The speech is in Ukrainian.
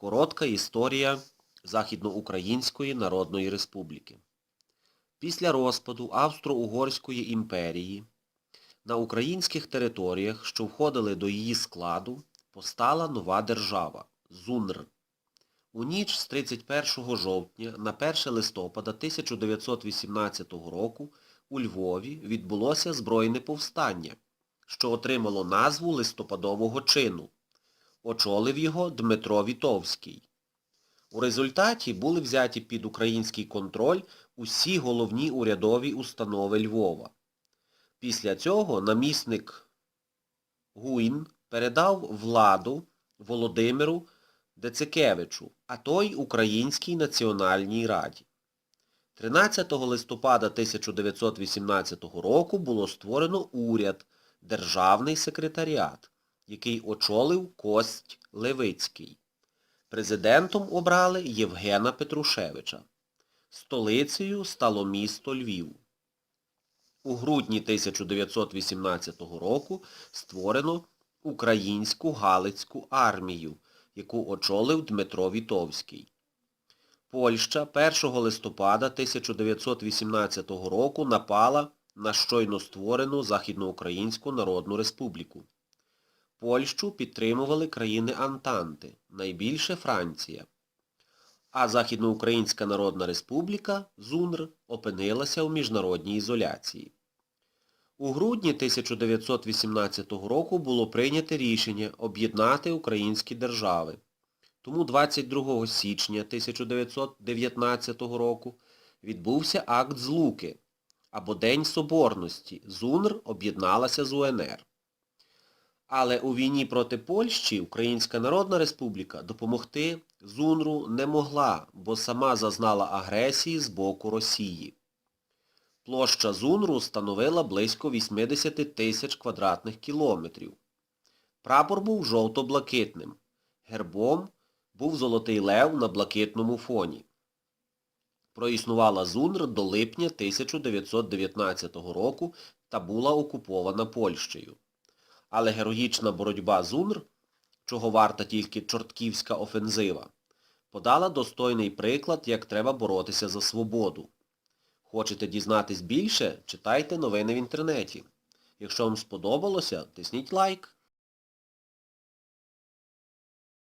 Коротка історія Західноукраїнської Народної Республіки. Після розпаду Австро-Угорської імперії на українських територіях, що входили до її складу, постала нова держава – ЗУНР. У ніч з 31 жовтня на 1 листопада 1918 року у Львові відбулося збройне повстання, що отримало назву листопадового чину. Очолив його Дмитро Вітовський. У результаті були взяті під український контроль усі головні урядові установи Львова. Після цього намісник Гуін передав владу Володимиру Децикевичу, а той Українській Національній Раді. 13 листопада 1918 року було створено уряд, Державний секретаріат, який очолив Кость Левицький. Президентом обрали Євгена Петрушевича. Столицею стало місто Львів. У грудні 1918 року створено Українську Галицьку армію, яку очолив Дмитро Вітовський. Польща 1 листопада 1918 року напала на щойно створену Західноукраїнську Народну Республіку. Польщу підтримували країни Антанти, найбільше Франція. А Західноукраїнська Народна Республіка, ЗУНР, опинилася у міжнародній ізоляції. У грудні 1918 року було прийнято рішення об'єднати українські держави. Тому 22 січня 1919 року відбувся акт Злуки, або День Соборності. ЗУНР об'єдналася з УНР. Але у війні проти Польщі Українська Народна Республіка допомогти ЗУНРу не могла, бо сама зазнала агресії з боку Росії. Площа ЗУНРу становила близько 80 тисяч квадратних кілометрів. Прапор був жовто-блакитним. Гербом був золотий лев на блакитному фоні. Проіснувала ЗУНР до липня 1919 року та була окупована Польщею. Але героїчна боротьба з УНР, чого варта тільки чортківська офензива, подала достойний приклад, як треба боротися за свободу. Хочете дізнатись більше? Читайте новини в інтернеті. Якщо вам сподобалося, тисніть лайк.